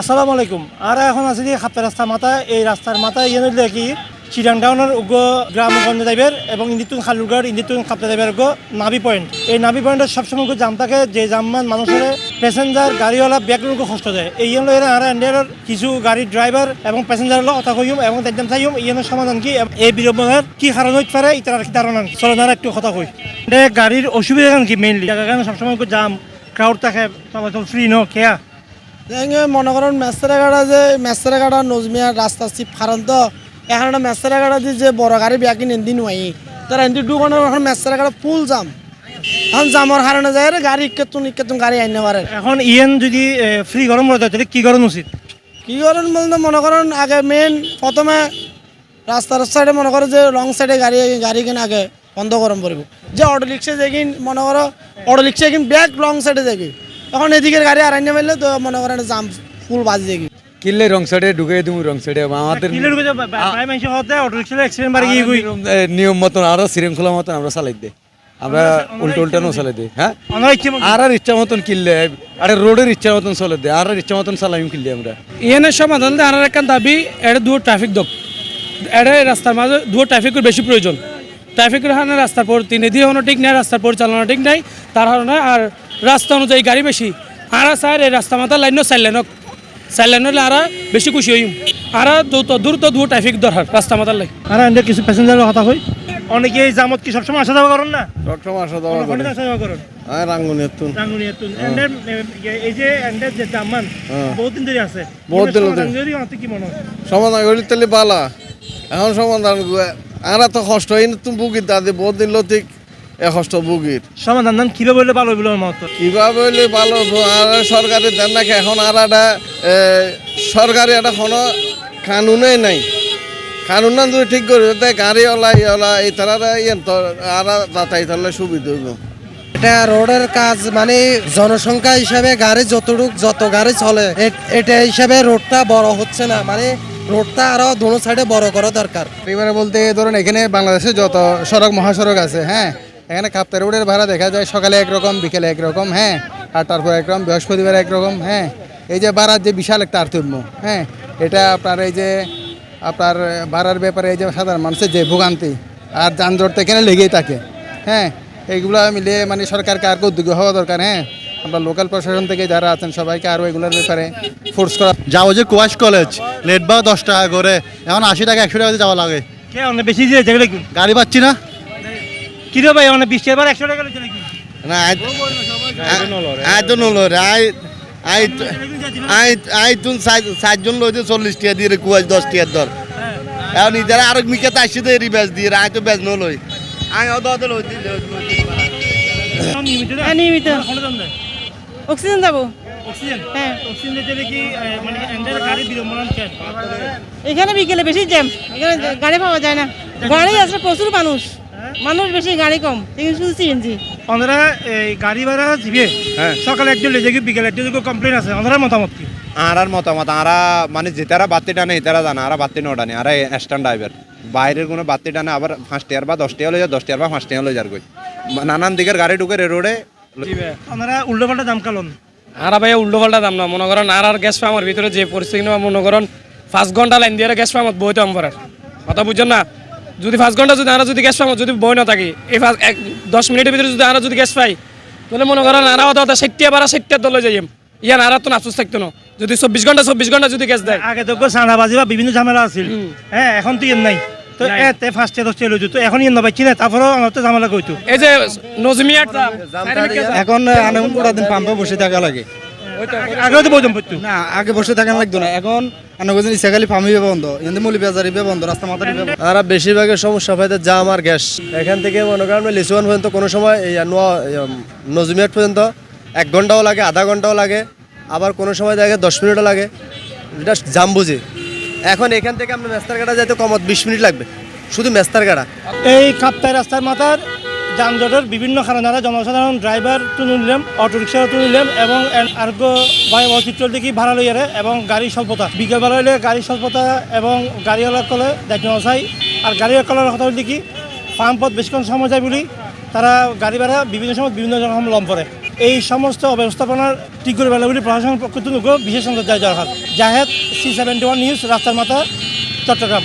আসসালামু আলাইকুম। আর এখন আছি যে খাপ্তা রাস্তার মাথায়। এই রাস্তার মাথায় ইয়ে নইলে কি চিরাং টাউনের উগ্র গ্রামগঞ্জ যাইবের এবং ইন্দিতুন খালুরগড় ইন্দিতুন খাপ্তা যাইবের উগ্র নাভি পয়েন্ট এই নাভি পয়েন্টের সবসময় জাম থাকে, যে জামমান মানুষের প্যাসেঞ্জার গাড়িওয়ালা ব্যাগগুলো কষ্ট দেয়। এই জন্য আর এন্ডিয়ার কিছু গাড়ির ড্রাইভার এবং প্যাসেঞ্জার কথা কইম এবং দেখতাম চাইম ইয়ের সমাধান কি এই বিড়ম্বনার কি কারণ হইতে পারে ইতার ধারণা চলো একটু কথা কই। গাড়ির অসুবিধা কি মেইনলি কারণে সবসময় জাম ক্রাউড থাকে ফ্রি ন কেয়া মনে করেন মেস্তারাগাড়া যে মেস্তারাগাড়া নজমিয়া রাস্তা চিপ কারণ তো এখানে মেস্তারাগাড়া দিয়ে যে বড় গাড়ি বিয়াকি নেন্দি নুয়াই তারা এন্দি দোকানের এখন মেস্তারাগাড়া ফুল জাম এখন জামর হারানো যায় গাড়ি ইকেতুন ইকেতুন গাড়ি আইনে পারে। এখন ইয়েন যদি ফ্রি গরম রয়ে তাহলে কি গরম উচিত? কি করেন বলতে মনে করেন আগে মেন প্রথমে রাস্তার সাইডে মনে করো যে লং সাইডে গাড়ি গাড়ি কিনে আগে বন্ধ গরম পড়ব যে অটো রিক্সা যেগিন মনে করো অটো রিক্সা কিন ব্যাগ লং সাইডে যাবি এখন এদিকের গাড়ি আর আইনে মারলে তো মনে করেন জাম ফুল বাজি যাবি কিনলে রং সাইডে ঢুকে তুমি রং সাইডে। আমাদের কিলে ঢুকে যে প্রায় মানুষ হতে অটো রিক্সা অ্যাক্সিডেন্ট বাড়ি গিয়ে গই। এ, নিয়ম মতন আরও শৃঙ্খলা মতন আমরা চালাই দিই। আমরা উল্টো উল্টানো চালাই দিই হ্যাঁ? আর আর ইচ্ছা মতন কিনলে আরে রোডের ইচ্ছা মতন চলে দেয় আর আর ইচ্ছা মতন চালাইম কিনলে আমরা। ইয়েনের সমাধান আর একটা দাবি এটা দুটো ট্রাফিক দক এটা রাস্তার মাঝে দুটো ট্রাফিকের বেশি প্রয়োজন। ট্রাফিকের হানে রাস্তার পর তিনি দিয়ে হনো ঠিক নাই রাস্তার পরিচালনা ঠিক নাই তার কারণে আর রাস্তা অনুযায়ী গাড়ি বেশি। আর স্যার এই রাস্তা মাথা লাইন চার লাইনক চার লাইন হলে আর বেশি খুশি হইম। আর দ্রুত দ্রুত দুটো ট্রাফিক দরকার রাস্তা মাথার লাই আর এন্ডে কিছু প্যাসেঞ্জারের কথা কই অনেকে এই জামত কি সবসময় আসা যাওয়া করেন না? সবসময় আসা যাওয়া কোনখানে করে আসা যাওয়া করেন। এন্ডের এই যে এন্ডের যে জামান বহুত দিন ধরে আছে। বহুত দিন ধরে। সমাধান কি মনে হয়? সমাধান করি তাহলে বালা। এখন সমাধান আর তো কষ্ট হয় না তুমি বুকির দাদি বহুত দিন লতিক। এ কষ্ট বুকির সমাধান দান কীভাবে বললে ভালো হইব মত? কীভাবে হইলে ভালো আর সরকারি দেন নাকি এখন আর একটা সরকারি একটা কোনো কানুনই নাই। কানুন না যদি ঠিক করে দেয় গাড়িওয়ালা ইয়েওয়ালা এই তারা ইয়ে আর যাতায়াত হলে সুবিধা হইব। এটা রোডের কাজ মানে জনসংখ্যা হিসাবে গাড়ি যতটুক যত গাড়ি চলে এটা হিসাবে রোডটা বড় হচ্ছে না। মানে রোডটা আরও দোনো সাইডে বড় করা দরকার। এবারে বলতে ধরুন এখানে বাংলাদেশে যত সড়ক মহাসড়ক আছে হ্যাঁ? এখানে কাপ্তাই রোডের ভাড়া দেখা যায় সকালে একরকম বিকেলে একরকম হ্যাঁ আর তারপর একরকম বৃহস্পতিবার একরকম হ্যাঁ। এই যে ভাড়ার যে বিশাল একটা তারতম্য হ্যাঁ এটা আপনার এই যে আপনার ভাড়ার ব্যাপারে এই যে সাধারণ মানুষের যে ভোগান্তি আর যানজট এখানে লেগেই থাকে হ্যাঁ এইগুলো মিলিয়ে মানে সরকারকে আর উদ্যোগী হওয়া দরকার হ্যাঁ। আমরা লোকাল প্রশাসন থেকে যারা আছেন সবাইকে আরও এগুলোর ব্যাপারে ফোর্স করা যাব যে কুয়াশ কলেজ লেট বা দশ টাকা করে এখন আশি টাকা একশো টাকা যাওয়া লাগে। কে অনেক বেশি দিয়ে যেগুলো গাড়ি পাচ্ছি না। কি রে ভাই অনেক বিশ টাকা একশো টাকা চলে কি না আই তো নলো রে আই আই আই আই তুন চারজন লইতে চল্লিশ টাকা দিয়ে কুয়াশ দশ টাকার দর এখন ইতারা আরও মিকে তাইছে তো এরি বেচ দিয়ে আই তো বেচ নলই আই ও দতে লই দিলে নিয়মিত অক্সিজেন যাব অক্সিজেন হ্যাঁ। অক্সিজেন দিতে কি আহ, মানে এখানে বিকেলে বেশি জ্যাম এখানে গাড়ি পাওয়া যায় না। গাড়ি আছে প্রচুর মানুষ। মানুষ বেশি গাড়ি কম। শুধু সিএনজি ওনারা এই গাড়ি ভাড়া দিবে সকালে একজন লেজে গিয়ে বিকেলে একজন কমপ্লেন আছে। ওনারা মতামত কি? আর আর মতামত। আরা মানে যেতারা বাতি টানে এতারা জানে। আরা বাতি ন টানে। আরা স্ট্যান্ড ড্রাইভার বাইরের কোনো বাতি টানে আবার পাঁচ টিয়ার বা দশ টিয়া লই যায় দশ টিয়ার বা পাঁচ টিয়া লই যার কই। নানান দিকের গাড়ি ঢুকে রে রোডে। ওনারা উল্টো পাল্টা দাম কালন? আর ভাই উল্টো পাল্টা দাম না। মনে করেন আর আর গ্যাস পাওয়ার ভিতরে যে পরিস্থিতি মনে করেন পাঁচ ঘণ্টা লাইন দিয়ে গ্যাস পাওয়ার বইতে আমার কথা বুঝছেন না? যদি পাঁচ ঘণ্টা যদি আমরা যদি গ্যাস পাবো যদি বই না থাকি এই পাঁচ এক দশ মিনিটের ভিতরে যদি আমরা যদি গ্যাস পাই তাহলে মনে করেন আর হতে হতে ষাটটিয়া বারা ষাটটিয়া দলে যাই ইয়ান আর তো নাচুস থাকতো না। যদি চব্বিশ ঘণ্টা চব্বিশ ঘণ্টা যদি গ্যাস দেয়। আগে তো সাঁড়াবাজি বা বিভিন্ন ঝামেলা আছিল। হ্যাঁ এখন তো ইয়ে নাই। তো এতে ফার্স্টে দশটা লইতো তো এখন ইয়ে নবাই কিনে তারপরেও আমার তো ঝামেলা কইতো। এই যে নজমিয়ার এখন আনন্দ দিন পাম্পে বসে থাকা লাগে। আগেও তো বৈদম পড়তো না আগে বসে থাকা লাগতো না। এখন আনগোজন ইসাখালি ফার্মি বন্ধ এখানে মলি বাজারি বন্ধ রাস্তা মাথারি আর বেশিরভাগের সমস্যা পাইতে জাম আর গ্যাস। এখান থেকে মনে করেন লিচুয়ান পর্যন্ত কোনো সময় এই নোয়া নজমিয়াট পর্যন্ত এক ঘন্টাও লাগে আধা ঘন্টাও লাগে। আবার কোনো সময় দেখে দশ মিনিটও লাগে। এটা জাম বুঝি। এখন এখান থেকে আমরা মেস্তার গাড়া যাইতে কমত বিশ মিনিট লাগবে। শুধু মেস্তার গাড়া এই কাপ্তাই রাস্তার মাথার যানজটের বিভিন্ন কারণে জনসাধারণ ড্রাইভার তুলে নিলাম অটো রিক্সা তুলে নিলাম এবং আরোগ্য বায়ু বৈচিত্র্য দেখি ভাড়া লইয়ারে এবং গাড়ি স্বল্পতা। বিকেল বেলা হইলে গাড়ি স্বল্পতা এবং গাড়িওয়ালা কলে দায়িত্ব নচাই আর গাড়িওয়ালা কলার কথা দেখি ফার্ম পথ বেশিক্ষণ সময় যায় বলি তারা গাড়ি ভাড়া বিভিন্ন সময় বিভিন্ন রকম লম পড়ে এই সমস্ত অব্যবস্থাপনার ঠিক করে বেলা বলে প্রশাসনের পক্ষ বিশেষ সন্দেহ দরকার Zahed C seventy one news রাস্তার মাথা, চট্টগ্রাম।